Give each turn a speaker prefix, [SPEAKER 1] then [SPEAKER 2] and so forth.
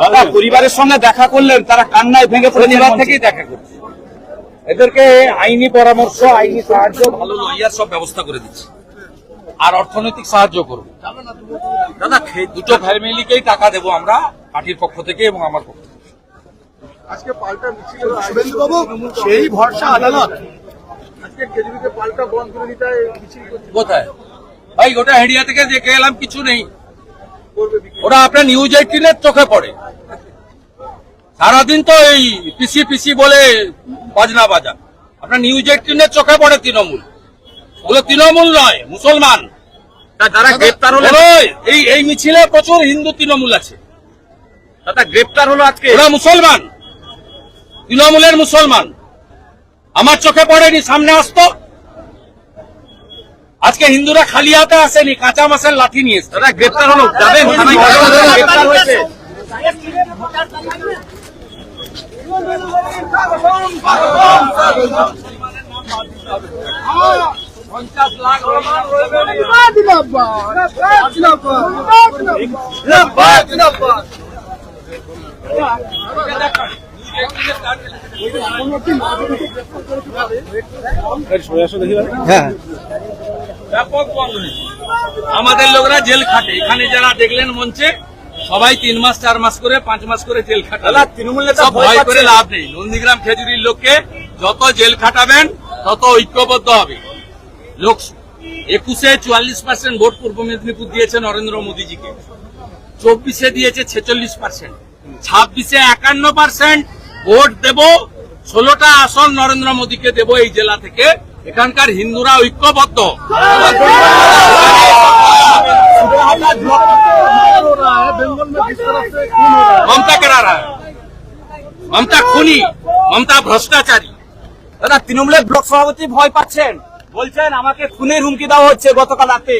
[SPEAKER 1] দাদা পরিবারের সঙ্গে দেখা করলেন তারা কান্নায় ভেঙে
[SPEAKER 2] পরিবার থেকেই দেখা করছি। এদেরকে আইনি পরামর্শ আইনি সাহায্য ভালো লয়ার সব ব্যবস্থা করে দিচ্ছি। আর অর্থনৈতিক সাহায্য করব। দাদা দুটো ফ্যামিলিকেই টাকা দেবো আমরা পার্টির পক্ষ থেকে এবং আমার পক্ষ থেকে।
[SPEAKER 3] আজকে পাল্টা মিছিল শুভেন্দুবাবু সেই ভরসা আদালত। আজকে কেজরিকে পাল্টা বন্ধ করে দিতে মিছিল
[SPEAKER 2] কোথায়? ভাই ওটা হেডিয়া থেকে দেখে এলাম কিছু নেই। ওরা আপনার নিউজ এইটিনের চোখে পড়ে। সারাদিন তো এই পিসি পিসি বলে বাজনা বাজা। আপনার নিউজ এইটিনের চোখে পড়ে তৃণমূল। ওগুলো তৃণমূল নয় মুসলমান।
[SPEAKER 1] যারা গ্রেপ্তার
[SPEAKER 2] বলো, এই এই মিছিলে প্রচুর হিন্দু তৃণমূল আছে।
[SPEAKER 1] দাদা গ্রেপ্তার হলো আজকে।
[SPEAKER 2] ওরা মুসলমান। তৃণমূলের মুসলমান। আমার চোখে পড়েনি সামনে আসতো। আজকে হিন্দুরা খালি হাতে আসেনি কাঁচা মাসের লাঠি নিয়ে
[SPEAKER 1] দাদা গ্রেপ্তার হলো। যাবেন
[SPEAKER 2] ব্যাপক আমাদের লোকরা জেল খাটে। এখানে যারা দেখলেন মঞ্চে সবাই তিন মাস চার মাস করে পাঁচ মাস করে জেল খাটাবে
[SPEAKER 1] তৃণমূল নেতা ভয়
[SPEAKER 2] করে লাভ নেই নন্দীগ্রাম খেজুরির লোককে যত জেল খাটাবেন তত ঐক্যবদ্ধ হবে লোক একুশে চুয়াল্লিশ পার্সেন্ট ভোট পূর্ব মেদিনীপুর দিয়েছে নরেন্দ্র মোদীজিকে চব্বিশে দিয়েছে ছেচল্লিশ পার্সেন্ট ছাব্বিশে একান্ন পার্সেন্ট ভোট দেব ষোলোটা আসন নরেন্দ্র মোদীকে দেব এই জেলা থেকে এখানকার হিন্দুরা ঐক্যবদ্ধ মমতা কেরারা মমতা খুনি মমতা ভ্রষ্টাচারী।
[SPEAKER 1] দাদা তৃণমূলের ব্লক সভাপতি ভয় পাচ্ছেন। বলছেন আমাকে খুনের হুমকি দেওয়া হচ্ছে গতকাল রাতে।